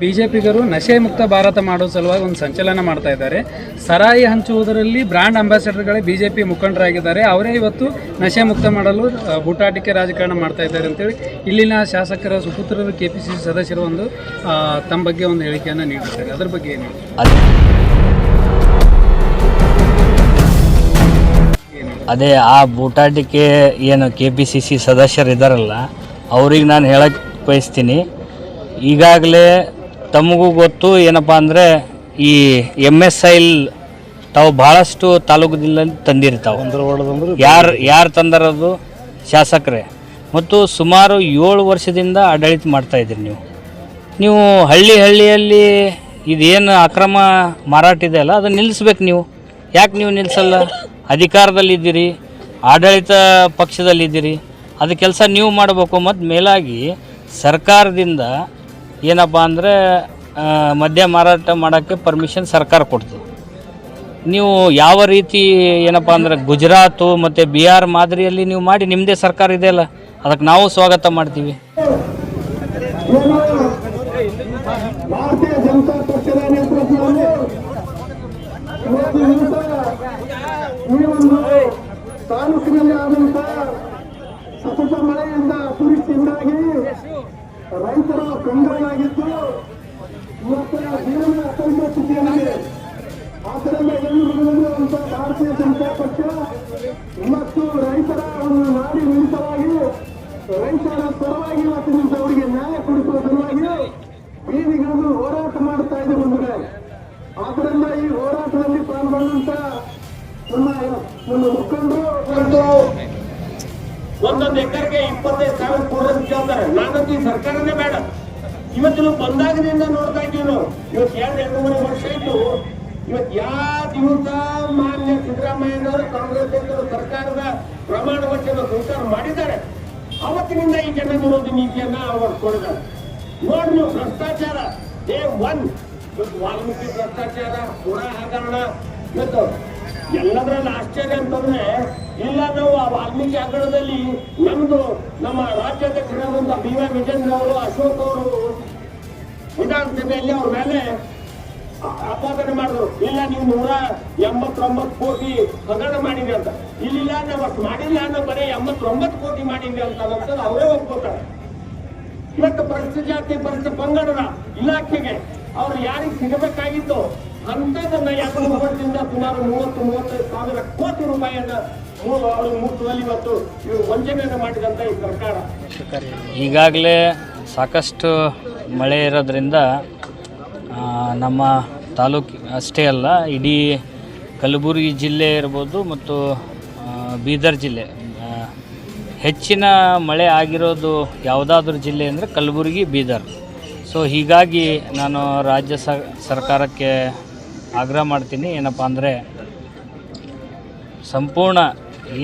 ಬಿಜೆಪಿಗರು ನಶೆ ಮುಕ್ತ ಭಾರತ ಮಾಡೋ ಸಲುವಾಗಿ ಒಂದು ಸಂಚಲನ ಮಾಡ್ತಾ ಇದ್ದಾರೆ. ಸರಾಯಿ ಹಂಚುವುದರಲ್ಲಿ ಬ್ರಾಂಡ್ ಅಂಬಾಸಿಡರ್ಗಳೇ ಬಿಜೆಪಿ ಮುಖಂಡರಾಗಿದ್ದಾರೆ. ಅವರೇ ಇವತ್ತು ನಶೆ ಮುಕ್ತ ಮಾಡಲು ಬೂಟಾಟಿಕೆ ರಾಜಕಾರಣ ಮಾಡ್ತಾ ಇದ್ದಾರೆ ಅಂತೇಳಿ ಇಲ್ಲಿನ ಶಾಸಕರ ಸುಪುತ್ರರು ಕೆ ಪಿ ಸಿ ಸಿ ಸದಸ್ಯರು ಒಂದು ತಮ್ಮ ಬಗ್ಗೆ ಒಂದು ಹೇಳಿಕೆಯನ್ನು ನೀಡಿದ್ದಾರೆ. ಅದರ ಬಗ್ಗೆ ಏನು? ಅದೇ ಆ ಬೂಟಾಟಿಕೆ ಏನು ಕೆ ಪಿ ಸಿ ಸಿ ಸದಸ್ಯರಿದ್ದಾರಲ್ಲ ಅವ್ರಿಗೆ ನಾನು ಹೇಳಕ್ಕೆ ಬಯಸ್ತೀನಿ. ಈಗಾಗಲೇ ತಮಗೂ ಗೊತ್ತು ಏನಪ್ಪ ಅಂದರೆ ಈ ಎಂ ಎಸ್ ಐಲ್ ತಾವು ಭಾಳಷ್ಟು ತಾಲೂಕದಲ್ಲಿ ತಂದಿರ್ತಾವೆ. ಯಾರು ಯಾರು ತಂದರದು? ಶಾಸಕರೇ. ಮತ್ತು ಸುಮಾರು ಏಳು ವರ್ಷದಿಂದ ಆಡಳಿತ ಮಾಡ್ತಾ ಇದ್ದೀರಿ ನೀವು. ನೀವು ಹಳ್ಳಿ ಹಳ್ಳಿಯಲ್ಲಿ ಇದೇನು ಅಕ್ರಮ ಮಾರಾಟ ಇದೆ ಅಲ್ಲ ಅದನ್ನು ನಿಲ್ಲಿಸ್ಬೇಕು ನೀವು. ಯಾಕೆ ನೀವು ನಿಲ್ಲಿಸಲ್ಲ ಅಧಿಕಾರದಲ್ಲಿದ್ದೀರಿ ಆಡಳಿತ ಪಕ್ಷದಲ್ಲಿದ್ದೀರಿ ಅದು ಕೆಲಸ ನೀವು ಮಾಡಬೇಕು. ಮತ್ತು ಮೇಲಾಗಿ ಸರ್ಕಾರದಿಂದ ಏನಪ್ಪ ಅಂದರೆ ಮದ್ಯ ಮಾರಾಟ ಮಾಡೋಕ್ಕೆ ಪರ್ಮಿಷನ್ ಸರ್ಕಾರ ಕೊಡ್ತದೆ. ನೀವು ಯಾವ ರೀತಿ ಏನಪ್ಪ ಅಂದ್ರೆ, ಗುಜರಾತು ಮತ್ತು ಬಿಹಾರ್ ಮಾದರಿಯಲ್ಲಿ ನೀವು ಮಾಡಿ ನಿಮ್ಮದೇ ಸರ್ಕಾರ ಇದೆಯಲ್ಲ ಅದಕ್ಕೆ ನಾವು ಸ್ವಾಗತ ಮಾಡ್ತೀವಿ. ತಾಲೂಕಿನಲ್ಲಿ ಆದಂತಹ ಸತತ ಮಳೆಯಿಂದ ಅತಿವೃಷ್ಟಿಯಿಂದಾಗಿ ರೈತರ ಕಂಗಾಲಾಗಿದ್ದು ಇವತ್ತಿನ ಜೀವನ ಅತ್ಯಂತ ಸ್ಥಿತಿಯಲ್ಲಿದೆ ಆದ್ದರಿಂದ ಎಲ್ಲಿ ಅಂತ ಭಾರತೀಯ ಜನತಾ ಪಕ್ಷ ಇವತ್ತು ರೈತರ ಒಂದು ನಾಡಿ ಮಿಳಿತವಾಗಿ ರೈತರ ಪರವಾಗಿ ಇವತ್ತು ನಿಂತ ಅವರಿಗೆ ನ್ಯಾಯ ಕೊಡಿಸುವ ಸಲುವಾಗಿ ಬೀದಿಗಳನ್ನು ಹೋರಾಟ ಮಾಡುತ್ತಾ ಇದೆ ಕಡೆ ಆದ್ದರಿಂದ ಈ ಹೋರಾಟದಲ್ಲಿ ಪಾಲ್ಗೊಂಡಂತ ನಮ್ಮ ನಮ್ಮ ಮುಖಂಡರು ಮತ್ತು ಒಂದೊಂದು ಎಕರೆಗೆ ಇಪ್ಪತ್ತೈದು ಸಾವಿರ ಕೊಡೋದು ಕೇಳ್ತಾರೆ. ನಾನಂತೂ ಈ ಸರ್ಕಾರನೇ ಬೇಡ. ಇವತ್ತು ನಾವು ಬಂದಾಗದಿಂದ ನೋಡ್ತಾ ಇದ್ದೀವಿ ನಾವು. ಇವತ್ತು ಎರಡು, ಎರಡೂವರೆ ವರ್ಷ ಇದ್ದು ಇವತ್ತು ಯಾವ ದಿವಸ ಮಾನ್ಯ ಸಿದ್ದರಾಮಯ್ಯನವರು ಕಾಂಗ್ರೆಸ್ ಸರ್ಕಾರದ ಪ್ರಮಾಣ ವಚನ ಸ್ವೀಕಾರ ಮಾಡಿದ್ದಾರೆ. ಅವತ್ತಿನಿಂದ ಈ ಜನ ವಿರೋಧಿ ನೀತಿಯನ್ನ ಅಳವಡಿಸ್ಕೊಂಡಿದ್ದಾರೆ ನೋಡಿ ನೀವು ಭ್ರಷ್ಟಾಚಾರ. ಡೇ ಒನ್ ಇವತ್ತು ವಾಲ್ಮೀಕಿ ಭ್ರಷ್ಟಾಚಾರ ಪುರ ಹಗರಣ. ಇವತ್ತು ಎಲ್ಲದರಲ್ಲಿ ಆಶ್ಚರ್ಯ ಅಂತಂದ್ರೆ, ಇಲ್ಲ ನಾವು ಆ ವಾಲ್ಮೀಕಿ ಅಂಗಳದಲ್ಲಿ ನಮ್ದು ನಮ್ಮ ರಾಜ್ಯಾಧ್ಯಕ್ಷರಾದಂತ ಬಿ ವೈ ವಿಜೇಂದ್ರ ಅವರು, ಅಶೋಕ್ ಅವರು ವಿಧಾನಸಭೆಯಲ್ಲಿ ಅವ್ರ ಮೇಲೆ ಆಪಾದನೆ ಮಾಡಿದ್ರು. ಇಲ್ಲ, ನೀವು ನೂರ ಎಂಬತ್ತೊಂಬತ್ತು ಕೋಟಿ ಹಗರಣ ಮಾಡಿದ್ರಿ ಅಂತ. ಇಲ್ಲಿಲ್ಲ, ನಾವು ಅಷ್ಟು ಮಾಡಿಲ್ಲ ಅನ್ನೋ ಬರೀ ಎಂಬತ್ತೊಂಬತ್ತು ಕೋಟಿ ಮಾಡಿದ್ರಿ ಅಂತ ಅನ್ನೋದು ಅವರೇ ಒಪ್ಕೋತಾರೆ. ಇವತ್ತು ಪರಿಸ್ಥಿತಿ ಜಾತಿ ಪರಿಸ್ಥಿತಿ ಪಂಗಡದ ಇಲಾಖೆಗೆ ಅವ್ರು ಯಾರಿಗೆ ಸಿಗಬೇಕಾಗಿತ್ತು? ಸುಮಾರು ಮೂವತ್ತು, ಮೂವತ್ತೈದು ಕೋಟಿ ರೂಪಾಯಿಯನ್ನ ಈಗಾಗಲೇ ಸಾಕಷ್ಟು ಮಳೆ ಇರೋದ್ರಿಂದ ನಮ್ಮ ತಾಲೂಕು ಅಷ್ಟೇ ಅಲ್ಲ, ಇಡೀ ಕಲಬುರಗಿ ಜಿಲ್ಲೆ ಇರ್ಬೋದು ಮತ್ತು ಬೀದರ್ ಜಿಲ್ಲೆ. ಹೆಚ್ಚಿನ ಮಳೆ ಆಗಿರೋದು ಯಾವುದಾದ್ರೂ ಜಿಲ್ಲೆ ಅಂದರೆ ಕಲಬುರಗಿ, ಬೀದರ್. ಸೊ ಹೀಗಾಗಿ ನಾನು ರಾಜ್ಯ ಸರ್ಕಾರಕ್ಕೆ ಆಗ್ರಹ ಮಾಡ್ತೀನಿ. ಏನಪ್ಪ ಅಂದರೆ ಸಂಪೂರ್ಣ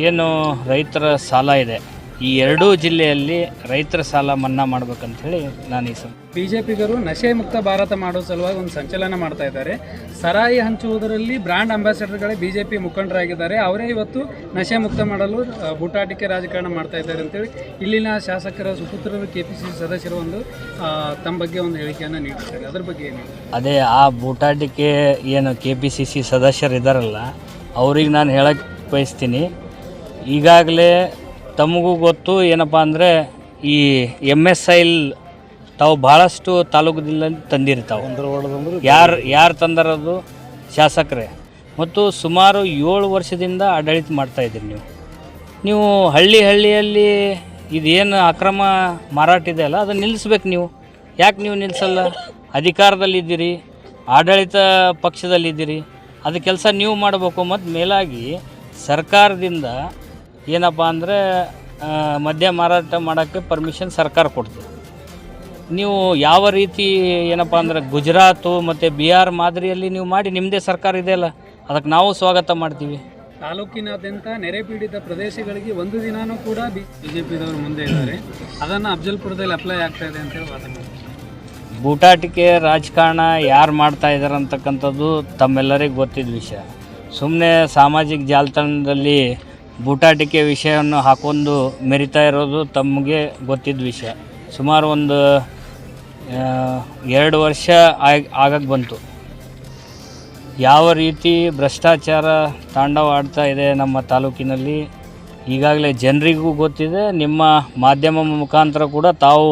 ಏನು ರೈತರ ಸಾಲ ಇದೆ. ಈ ಎರಡೂ ಜಿಲ್ಲೆಯಲ್ಲಿ ರೈತರ ಸಾಲ ಮನ್ನಾ ಮಾಡ್ಬೇಕಂತೇಳಿ ನಾನು ಈ ಬಿಜೆಪಿಗರು ನಶೆ ಮುಕ್ತ ಭಾರತ ಮಾಡೋ ಸಲುವಾಗಿ ಒಂದು ಸಂಚಲನ ಮಾಡ್ತಾ ಇದ್ದಾರೆ. ಸರಾಯಿ ಹಂಚುವುದರಲ್ಲಿ ಬ್ರಾಂಡ್ ಅಂಬಾಸಿಡರ್ಗಳೇ ಬಿಜೆಪಿ ಮುಖಂಡರಾಗಿದ್ದಾರೆ. ಅವರೇ ಇವತ್ತು ನಶೆ ಮುಕ್ತ ಮಾಡಲು ಬೂಟಾಟಿಕೆ ರಾಜಕಾರಣ ಮಾಡ್ತಾ ಇದ್ದಾರೆ ಅಂತೇಳಿ ಇಲ್ಲಿನ ಶಾಸಕರ ಸುಪುತ್ರರು ಕೆ ಪಿ ಸಿ ಸಿ ಸದಸ್ಯರು ಒಂದು ತಮ್ಮ ಬಗ್ಗೆ ಒಂದು ಹೇಳಿಕೆಯನ್ನು ನೀಡಿದ್ದಾರೆ. ಅದ್ರ ಬಗ್ಗೆ ಏನು ಅದೇ ಆ ಬೂಟಾಟಿಕೆ ಏನು ಕೆ ಪಿ ಸಿ ಸಿ ಸದಸ್ಯರಿದ್ದಾರಲ್ಲ ಅವ್ರಿಗೆ ನಾನು ಹೇಳಕ್ಕೆ ಬಯಸ್ತೀನಿ. ಈಗಾಗಲೇ ತಮಗೂ ಗೊತ್ತು ಏನಪ್ಪ ಅಂದರೆ ಈ ಎಂ ಎಸ್ ಐಲ್ ತಾವು ಭಾಳಷ್ಟು ತಾಲೂಕದಲ್ಲಿ ತಂದಿರ್ತಾವೆ. ಯಾರು ಯಾರು ತಂದರದು? ಶಾಸಕರೇ. ಮತ್ತು ಸುಮಾರು ಏಳು ವರ್ಷದಿಂದ ಆಡಳಿತ ಮಾಡ್ತಾಯಿದ್ದೀರಿ ನೀವು. ನೀವು ಹಳ್ಳಿ ಹಳ್ಳಿಯಲ್ಲಿ ಇದೇನು ಅಕ್ರಮ ಮಾರಾಟ ಇದೆ ಅಲ್ಲ, ಅದನ್ನು ನಿಲ್ಲಿಸ್ಬೇಕು ನೀವು. ಯಾಕೆ ನೀವು ನಿಲ್ಲಿಸಲ್ಲ ಅಧಿಕಾರದಲ್ಲಿದ್ದೀರಿ ಆಡಳಿತ ಪಕ್ಷದಲ್ಲಿದ್ದೀರಿ ಅದು ಕೆಲಸ ನೀವು ಮಾಡಬೇಕು. ಮತ್ತು ಮೇಲಾಗಿ ಸರ್ಕಾರದಿಂದ ಏನಪ್ಪ ಅಂದರೆ ಮದ್ಯ ಮಾರಾಟ ಮಾಡೋಕ್ಕೆ ಪರ್ಮಿಷನ್ ಸರ್ಕಾರ ಕೊಡ್ತದೆ. ನೀವು ಯಾವ ರೀತಿ ಏನಪ್ಪ ಅಂದ್ರೆ ಗುಜರಾತು ಮತ್ತು ಬಿಹಾರ್ ಮಾದರಿಯಲ್ಲಿ ನೀವು ಮಾಡಿ ನಿಮ್ಮದೇ ಸರ್ಕಾರ ಇದೆಯಲ್ಲ ಅದಕ್ಕೆ ನಾವು ಸ್ವಾಗತ ಮಾಡ್ತೀವಿ. ತಾಲೂಕಿನಾದ್ಯಂತ ನೆರೆ ಪೀಡಿತ ಪ್ರದೇಶಗಳಿಗೆ ಒಂದು ದಿನಾನೂ ಕೂಡ ಬಿಜೆಪಿದವರು ಮುಂದೆ ಇದ್ದಾರೆ. ಅದನ್ನು ಅಫಜಲ್ಪುರದಲ್ಲಿ ಅಪ್ಲೈ ಆಗ್ತಾ ಇದೆ ಅಂತೇಳಿ ಬೂಟಾಟಿಕೆ ರಾಜಕಾರಣ ಯಾರು ಮಾಡ್ತಾ ಇದ್ದಾರೆ ಅಂತಕ್ಕಂಥದ್ದು ತಮ್ಮೆಲ್ಲರಿಗೂ ಗೊತ್ತಿದ್ದ ವಿಷಯ. ಸುಮ್ಮನೆ ಸಾಮಾಜಿಕ ಜಾಲತಾಣದಲ್ಲಿ ಬೂಟಾಟಿಕೆ ವಿಷಯವನ್ನು ಹಾಕೊಂಡು ಮೆರಿತಾ ಇರೋದು ತಮಗೆ ಗೊತ್ತಿದ್ದ ವಿಷಯ. ಸುಮಾರು ಒಂದು ಎರಡು ವರ್ಷ ಆಗ್ ಆಗಕ್ಕೆ ಬಂತು. ಯಾವ ರೀತಿ ಭ್ರಷ್ಟಾಚಾರ ತಾಂಡವ ಆಡ್ತಾ ಇದೆ ನಮ್ಮ ತಾಲೂಕಿನಲ್ಲಿ, ಈಗಾಗಲೇ ಜನರಿಗೂ ಗೊತ್ತಿದೆ, ನಿಮ್ಮ ಮಾಧ್ಯಮ ಮುಖಾಂತರ ಕೂಡ ತಾವು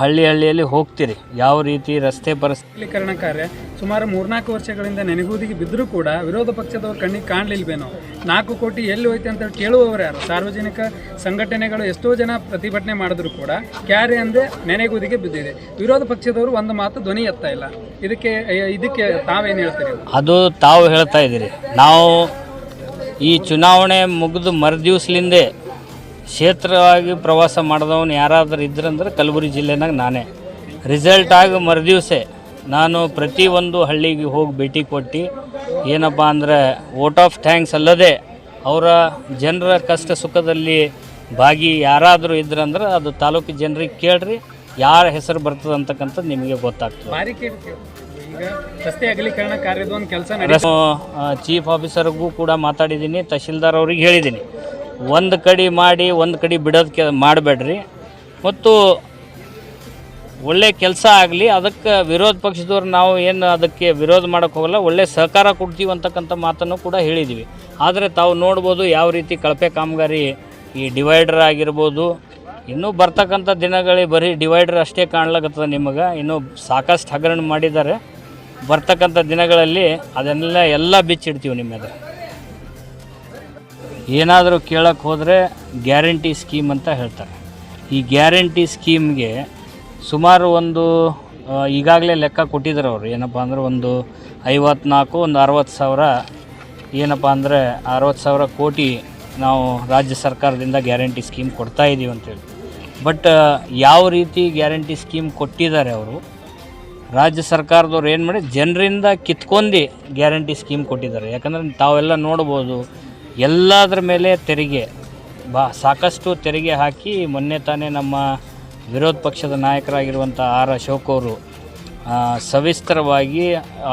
ಹಳ್ಳಿ ಹಳ್ಳಿಯಲ್ಲಿ ಹೋಗ್ತೀರಿ. ಯಾವ ರೀತಿ ರಸ್ತೆ ಪರಿಸ್ಥಿತಿ ಸಬಲೀಕರಣ ಕಾರ್ಯ ಸುಮಾರು ಮೂರ್ನಾಲ್ಕು ವರ್ಷಗಳಿಂದ ನೆನೆಗುದಿಗೆ ಬಿದ್ದರೂ ಕೂಡ ವಿರೋಧ ಪಕ್ಷದವ್ರ ಕಣ್ಣಿಗೆ ಕಾಣಲಿಲ್ವೇನೋ? ನಾಲ್ಕು ಕೋಟಿ ಎಲ್ಲಿ ಹೋಯ್ತು ಅಂತ ಕೇಳುವವರು ಯಾರು? ಸಾರ್ವಜನಿಕ ಸಂಘಟನೆಗಳು ಎಷ್ಟೋ ಜನ ಪ್ರತಿಭಟನೆ ಮಾಡಿದ್ರು ಕೂಡ ಕ್ಯಾರೆ ಅಂದೆ ನೆನೆಗುದಿಗೆ ಬಿದ್ದಿದೆ. ವಿರೋಧ ಪಕ್ಷದವರು ಒಂದು ಮಾತು ಧ್ವನಿ ಎತ್ತಾ ಇಲ್ಲ. ಇದಕ್ಕೆ ಇದಕ್ಕೆ ತಾವೇನು ಹೇಳ್ತೀರಿ? ಅದು ತಾವು ಹೇಳ್ತಾ ಇದ್ದೀರಿ. ನಾವು ಈ ಚುನಾವಣೆ ಮುಗಿದು ಮರುದಿವ್ಸಲಿಂದೇ ಕ್ಷೇತ್ರವಾಗಿ ಪ್ರವಾಸ ಮಾಡಿದವನು ಯಾರಾದರೂ ಇದ್ರಂದ್ರೆ ಕಲಬುರಗಿ ಜಿಲ್ಲೆನಾಗ ನಾನೇ. ರಿಸಲ್ಟ್ ಆಗಿ ಮರುದಿವಸೆ ನಾನು ಪ್ರತಿ ಒಂದು ಹಳ್ಳಿಗೆ ಹೋಗಿ ಭೇಟಿ ಕೊಟ್ಟು ಏನಪ್ಪ ಅಂದರೆ ವೋಟ್ ಆಫ್ ಥ್ಯಾಂಕ್ಸ್ ಅಲ್ಲದೆ ಅವರ ಜನರ ಕಷ್ಟ ಸುಖದಲ್ಲಿ ಭಾಗಿ ಯಾರಾದರೂ ಇದ್ರಂದ್ರೆ ಅದು ತಾಲೂಕು ಜನರಿಗೆ ಕೇಳ್ರಿ ಯಾರ ಹೆಸರು ಬರ್ತದೆ ಅಂತಕ್ಕಂಥದ್ದು ನಿಮಗೆ ಗೊತ್ತಾಗ್ತದೆ. ಚೀಫ್ ಆಫೀಸರ್ಗೂ ಕೂಡ ಮಾತಾಡಿದ್ದೀನಿ ತಹಶೀಲ್ದಾರ್ ಅವ್ರಿಗೆ ಹೇಳಿದ್ದೀನಿ. ಒಂದು ಕಡೆ ಮಾಡಿ, ಒಂದು ಕಡೆ ಬಿಡೋದಕ್ಕೆ ಮಾಡಬೇಡ್ರಿ. ಮತ್ತು ಒಳ್ಳೆ ಕೆಲಸ ಆಗಲಿ, ಅದಕ್ಕೆ ವಿರೋಧ ಪಕ್ಷದವ್ರು ನಾವು ಏನು ಅದಕ್ಕೆ ವಿರೋಧ ಮಾಡೋಕ್ಕೆ ಹೋಗಲ್ಲ, ಒಳ್ಳೆ ಸಹಕಾರ ಕೊಡ್ತೀವಿ ಅಂತಕ್ಕಂಥ ಮಾತನ್ನು ಕೂಡ ಹೇಳಿದ್ದೀವಿ ಆದರೆ ತಾವು ನೋಡ್ಬೋದು ಯಾವ ರೀತಿ ಕಳಪೆ ಕಾಮಗಾರಿ ಈ ಡಿವೈಡರ್ ಆಗಿರ್ಬೋದು. ಇನ್ನೂ ಬರ್ತಕ್ಕಂಥ ದಿನಗಳಿಗೆ ಬರೀ ಡಿವೈಡರ್ ಅಷ್ಟೇ ಕಾಣ್ಲಾಗತ್ತದ ನಿಮಗೆ. ಇನ್ನೂ ಸಾಕಷ್ಟು ಹಗರಣ ಮಾಡಿದ್ದಾರೆ. ಬರ್ತಕ್ಕಂಥ ದಿನಗಳಲ್ಲಿ ಅದನ್ನೆಲ್ಲ ಎಲ್ಲ ಬಿಚ್ಚಿಡ್ತೀವಿ ನಿಮ್ಮ ಏನಾದರೂ ಕೇಳಕ್ಕೆ ಹೋದರೆ ಗ್ಯಾರಂಟಿ ಸ್ಕೀಮ್ ಅಂತ ಹೇಳ್ತಾರೆ. ಈ ಗ್ಯಾರಂಟಿ ಸ್ಕೀಮ್ಗೆ ಸುಮಾರು ಒಂದು ಈಗಾಗಲೇ ಲೆಕ್ಕ ಕೊಟ್ಟಿದ್ದಾರೆ ಅವರು. ಏನಪ್ಪ ಅಂದ್ರೆ ಒಂದು ಐವತ್ನಾಲ್ಕು, ಒಂದು ಅರವತ್ತು ಸಾವಿರ. ಏನಪ್ಪ ಅಂದರೆ ಅರವತ್ತು ಸಾವಿರ ಕೋಟಿ ನಾವು ರಾಜ್ಯ ಸರ್ಕಾರದಿಂದ ಗ್ಯಾರಂಟಿ ಸ್ಕೀಮ್ ಕೊಡ್ತಾ ಇದ್ದೀವಿ ಅಂತೇಳಿ ಬಟ್ ಯಾವ ರೀತಿ ಗ್ಯಾರಂಟಿ ಸ್ಕೀಮ್ ಕೊಟ್ಟಿದ್ದಾರೆ ಅವರು, ರಾಜ್ಯ ಸರ್ಕಾರದವ್ರು ಏನು ಮಾಡಿ ಜನರಿಂದ ಕಿತ್ಕೊಂಡು ಗ್ಯಾರಂಟಿ ಸ್ಕೀಮ್ ಕೊಟ್ಟಿದ್ದಾರೆ. ಯಾಕಂದರೆ ತಾವೆಲ್ಲ ನೋಡ್ಬೋದು ಎಲ್ಲದರ ಮೇಲೆ ತೆರಿಗೆ, ಬಾ, ಸಾಕಷ್ಟು ತೆರಿಗೆ ಹಾಕಿ ಮೊನ್ನೆ ತಾನೇ ನಮ್ಮ ವಿರೋಧ ಪಕ್ಷದ ನಾಯಕರಾಗಿರುವಂಥ ಆರ್ ಅಶೋಕ್ ಅವರು ಸವಿಸ್ತರವಾಗಿ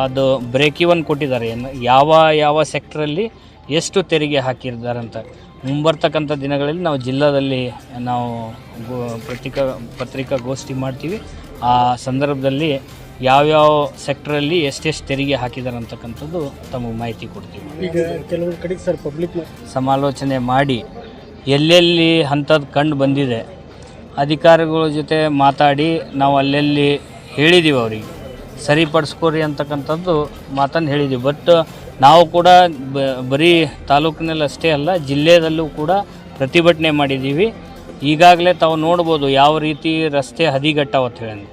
ಅದು ಬ್ರೇಕ್ ಇವನ್ ಕೊಟ್ಟಿದ್ದಾರೆ. ಯಾವ ಯಾವ ಸೆಕ್ಟ್ರಲ್ಲಿ ಎಷ್ಟು ತೆರಿಗೆ ಹಾಕಿರ್ತಾರೆ ಅಂತ ಮುಂಬರ್ತಕ್ಕಂಥ ದಿನಗಳಲ್ಲಿ ನಾವು ಜಿಲ್ಲಾದಲ್ಲಿ ನಾವು ಗೋ, ಪತ್ರಿಕಾ, ಪತ್ರಿಕಾಗೋಷ್ಠಿ ಮಾಡ್ತೀವಿ. ಆ ಸಂದರ್ಭದಲ್ಲಿ ಯಾವ್ಯಾವ ಸೆಕ್ಟ್ರಲ್ಲಿ ಎಷ್ಟೆಷ್ಟು ತೆರಿಗೆ ಹಾಕಿದ್ದಾರೆ ಅಂತಕ್ಕಂಥದ್ದು ತಮಗೆ ಮಾಹಿತಿ ಕೊಡ್ತೀವಿ. ಈಗ ಕೆಲವೊಂದು ಕಡೆಗೆ ಸರ್ ಪಬ್ಲಿಕ್ ಸಮಾಲೋಚನೆ ಮಾಡಿ ಎಲ್ಲೆಲ್ಲಿ ಅಂಥದ್ದು ಕಂಡು ಬಂದಿದೆ ಅಧಿಕಾರಿಗಳ ಜೊತೆ ಮಾತಾಡಿ ನಾವು ಅಲ್ಲೆಲ್ಲಿ ಹೇಳಿದ್ದೀವಿ ಅವರಿಗೆ. ಸರಿಪಡಿಸ್ಕೋರಿ ಅಂತಕ್ಕಂಥದ್ದು ಮಾತನ್ನು ಹೇಳಿದ್ದೀವಿ ಬಟ್ ನಾವು ಕೂಡ ಬ- ಬರೀ ತಾಲೂಕಿನಲ್ಲಿ ಅಷ್ಟೇ ಅಲ್ಲ ಜಿಲ್ಲೆಯಲ್ಲೂ ಕೂಡ ಪ್ರತಿಭಟನೆ ಮಾಡಿದ್ದೀವಿ ಈಗಾಗಲೇ ತಾವು ನೋಡ್ಬೋದು ಯಾವ ರೀತಿ ರಸ್ತೆ ಹದಿಗಟ್ಟವ ಅಂತ ಹೇಳಿ.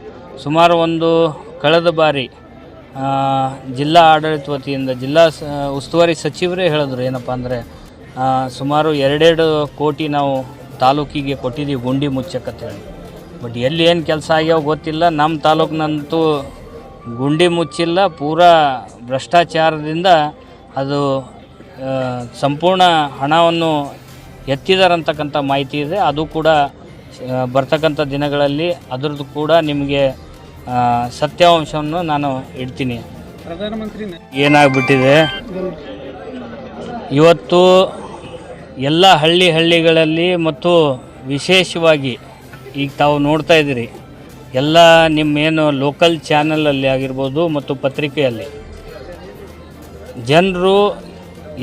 ಸುಮಾರು ಒಂದು ಕಳೆದ ಬಾರಿ ಜಿಲ್ಲಾ ಆಡಳಿತ ವತಿಯಿಂದ ಜಿಲ್ಲಾ ಉಸ್ತುವಾರಿ ಸಚಿವರೇ ಹೇಳಿದ್ರು ಏನಪ್ಪ ಅಂದರೆ ಸುಮಾರು ಎರಡೆರಡು ಕೋಟಿ ನಾವು ತಾಲೂಕಿಗೆ ಕೊಟ್ಟಿದ್ದೀವಿ ಗುಂಡಿ ಮುಚ್ಚಕ್ಕಂತೇಳಿ ಬಟ್ ಎಲ್ಲಿ ಏನು ಕೆಲಸ ಆಗ್ಯಾವ ಗೊತ್ತಿಲ್ಲ ನಮ್ಮ ತಾಲೂಕಿನಂತೂ ಗುಂಡಿ ಮುಚ್ಚಿಲ್ಲ, ಪೂರಾ ಭ್ರಷ್ಟಾಚಾರದಿಂದ ಅದು ಸಂಪೂರ್ಣ ಹಣವನ್ನು ಎತ್ತಿದಾರಂತಕ್ಕಂಥ ಮಾಹಿತಿ ಇದೆ. ಅದು ಕೂಡ ಬರ್ತಕ್ಕಂಥ ದಿನಗಳಲ್ಲಿ, ಅದರದ್ದು ಕೂಡ ನಿಮಗೆ ಸತ್ಯಾಂಶವನ್ನು ನಾನು ಇಡ್ತೀನಿ. ಪ್ರಧಾನಮಂತ್ರಿ ಏನಾಗ್ಬಿಟ್ಟಿದೆ? ಇವತ್ತು ಎಲ್ಲ ಹಳ್ಳಿ ಹಳ್ಳಿಗಳಲ್ಲಿ ಮತ್ತು ವಿಶೇಷವಾಗಿ ಈಗ ತಾವು ನೋಡ್ತಾ ಇದ್ದೀರಿ ಎಲ್ಲ ನಿಮ್ಮೇನು ಲೋಕಲ್ ಚಾನಲಲ್ಲಿ ಆಗಿರ್ಬೋದು ಮತ್ತು ಪತ್ರಿಕೆಯಲ್ಲಿ ಜನರು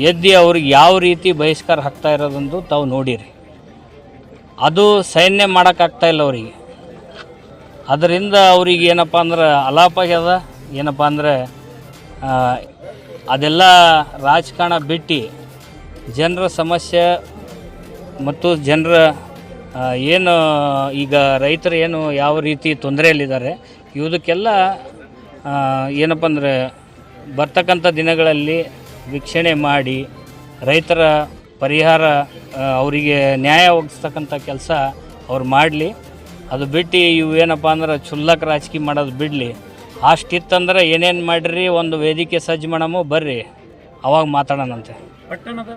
ಎದ್ದು ಅವ್ರಿಗೆ ಯಾವ ರೀತಿ ಬಹಿಷ್ಕಾರ ಹಾಕ್ತಾ ಇರೋದಂದು ತಾವು ನೋಡಿರಿ. ಅದು ಸೈನ್ಯ ಮಾಡೋಕ್ಕಾಗ್ತಾ ಇಲ್ಲ ಅವರಿಗೆ. ಅದರಿಂದ ಅವ್ರಿಗೆ ಏನಪ್ಪ ಅಂದ್ರೆ ಅಲಾಪ ಆಗ್ಯದ ಏನಪ್ಪ ಅಂದರೆ ಅದೆಲ್ಲ ರಾಜಕಾರಣ ಬಿಟ್ಟು ಜನರ ಸಮಸ್ಯೆ ಮತ್ತು ಜನರ ಏನು ಈಗ ರೈತರು ಏನು ಯಾವ ರೀತಿ ತೊಂದರೆಯಲ್ಲಿದ್ದಾರೆ ಇವುದಕ್ಕೆಲ್ಲ ಆ, ಏನಪ್ಪ ಅಂದರೆ ಬರ್ತಕ್ಕಂಥ ದಿನಗಳಲ್ಲಿ ವೀಕ್ಷಣೆ ಮಾಡಿ ರೈತರ ಪರಿಹಾರ ಅವರಿಗೆ ನ್ಯಾಯ ಒದಗಿಸ್ತಕ್ಕಂಥ ಕೆಲಸ ಅವ್ರು ಮಾಡಲಿ. ಅದು ಬಿಟ್ಟು ಇವು ಏನಪ್ಪ ಅಂದ್ರೆ ಚುಲ್ಲಕ್ಕೆ ರಾಜಕೀಯ ಮಾಡೋದು ಬಿಡಲಿ. ಅಷ್ಟಿತ್ತಂದ್ರೆ ಏನೇನು ಮಾಡಿರಿ, ಒಂದು ವೇದಿಕೆ ಸಜ್ಜು ಮಾಡಮು, ಬರ್ರಿ. ಅವಾಗ ಮಾತಾಡೋಣಂತೆ. ಪಟ್ಟಣದ